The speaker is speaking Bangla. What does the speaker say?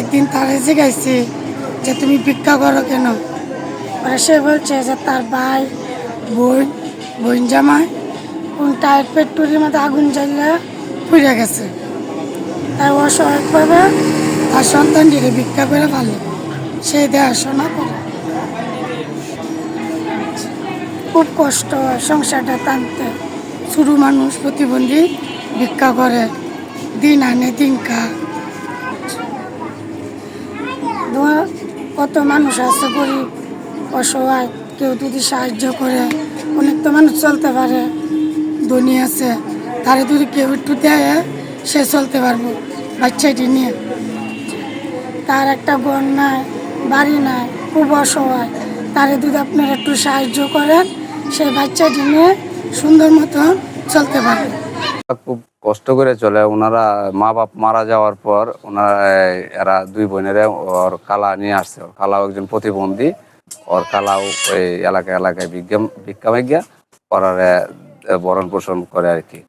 একদিন তার তারে জিজ্ঞাসি যে তুমি ভিক্ষা করো কেন? সে বলছে যে তার ভাই, বোন বোন জামাই, কোন টায়ার পেট্রোলের মধ্যে আগুন জ্বালিয়ে পুড়ে গেছে। তাই অসহায়ভাবে তার সন্তানটিকে ভিক্ষা করে ভালো সে দেখাশোনা করে। খুব কষ্ট সংসারটা টানতে। শুরু মানুষ প্রতিবন্ধী ভিক্ষা করে। দিন আনে, দিন খা কত মানুষ আছে গরিব, অসহায়, কেউ যদি সাহায্য করে, অনেক তো মানুষ চলতে পারে, ধনী আছে, তারে যদি কেউ একটু দেয়, সে চলতে পারব, বাচ্চাটি নিয়ে। তার একটা ঘর নাই, বাড়ি নাই, খুব অসহায়, তারে যদি আপনারা একটু সাহায্য করেন, সে বাচ্চাটি নিয়ে সুন্দর মতন চলতে পারবে। খুব কষ্ট করে চলে। ওনারা মা বাপ মারা যাওয়ার পর ওনারা, এরা দুই বোনেরা ওর কালা নিয়ে আসছে। ওর কালাও একজন প্রতিবন্ধী। ওর কালাও ওই এলাকায় এলাকায় বিজ্ঞান মেজ্ঞা ওরা বরণ পোষণ করে আর কি।